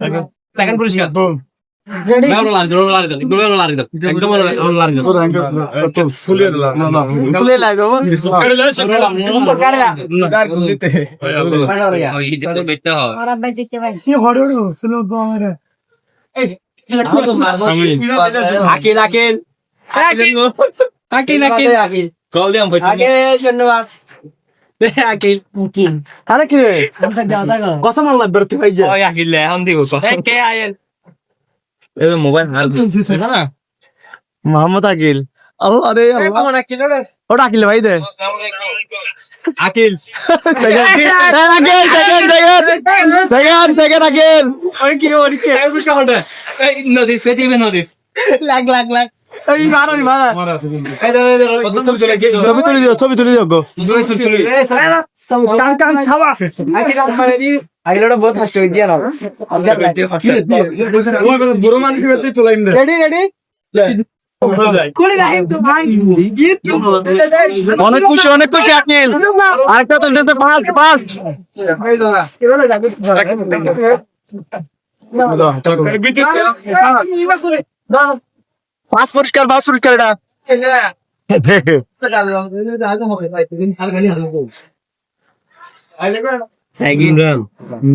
Second পুরস্কার Akil Akil Akil Akil call দিয়াম আকিল আরে কি রে? কথা মাল লাগবে তুই ভাই যে। ওই আকিল লে এখন দিব কে আইল এবে মোবাইল হাল মোহাম্মদ আকিল। আল্লাহ আরে আল্লাহ। আকিল ওটা আকিল ভাই দে। আকিল। সেকেন্ড সেকেন্ড আকিল ওই কি ওই কি? পুরস্কার হলটা এই নদী ফেটিবে নদী লাগ লাগ লাগ। এই মারো মারা। ছবি তুলে গিয়ে ছবি তুলি দিও ছবি তুলি দিও। গো বুড়ো মানুষ বেতে চলে ইন্দে রেডি রেডি অনেক খুশি অনেক খুশি আকিল। আরেকটা তো দিতে ফাস্ট ফাস্ট। ফাস্ট পরিষ্কার ফাস্ট পরিষ্কার এটা।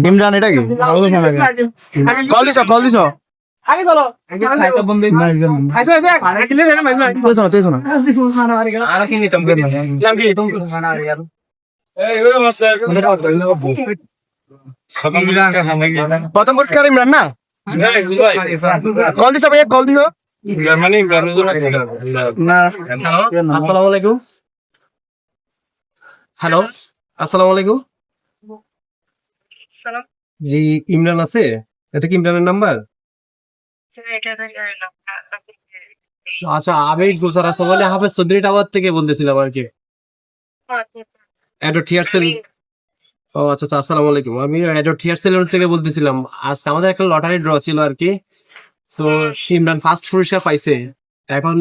ইমরান এটা কি? কল দিছ কল দিছ। কি? প্রথম পুরস্কার ইমরান না? কল দিছ ভাইয়া কল দিছ। আসসালামু আলাইকুম। হ্যালো আসসালামু আলাইকুম। জি ইমরান আছে? এটা কি ইমরানের নাম্বার? আচ্ছা আমি গুলসার আসা বলে হাফেজ চৌধুরী টাওয়ার থেকে বলতেছিলাম আর কি। অ্যাডো ঠিয়ারসেল ও আচ্ছা আচ্ছা আসসালামু আলাইকুম। আমি অ্যাডো ঠিয়ারসেল থেকে বলতেছিলাম। আজকে আমাদের একটা লটারি ড্র ছিল আর কি। তো ইমরান ফার্স্ট পুরস্কার পাইছে। এখন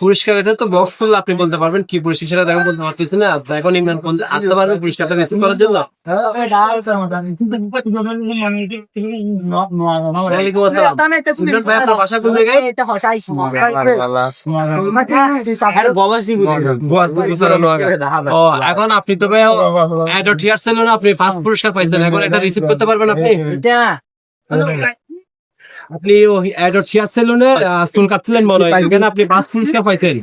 পুরস্কার এটা তো বক্স খুললে আপনি বলতে পারবেন কি পুরস্কার সেটা এখন বলতে পারতেছি না। তো এখন ইমরান কোন আসতে পারবে পুরস্কারটা রিসিভ করার জন্য? ও এখন আপনি তো ভাই এটা আপনি ফার্স্ট পুরস্কার পাইছেন এখন এটা রিসিভ করতে পারবেন আপনি? আপনি এডো চেয়ার সেলুনে চুল কাটছিলেন মনে হয়। এখানে আপনি ফার্স্ট পুরস্কার পাইছেন।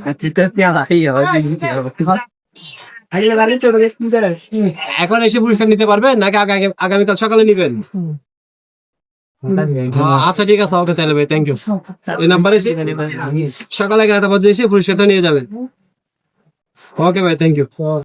এখন এসে পুরস্কার নিতে পারবেন নাকি আগামীকাল সকালে নিবেন? আচ্ছা ঠিক আছে ওকে তাহলে ভাই থ্যাংক ইউ এই নাম্বারে এসে সকালে এগারোটা বাজে এসে পুরস্কারটা নিয়ে যাবেন। ওকে ভাই থ্যাংক ইউ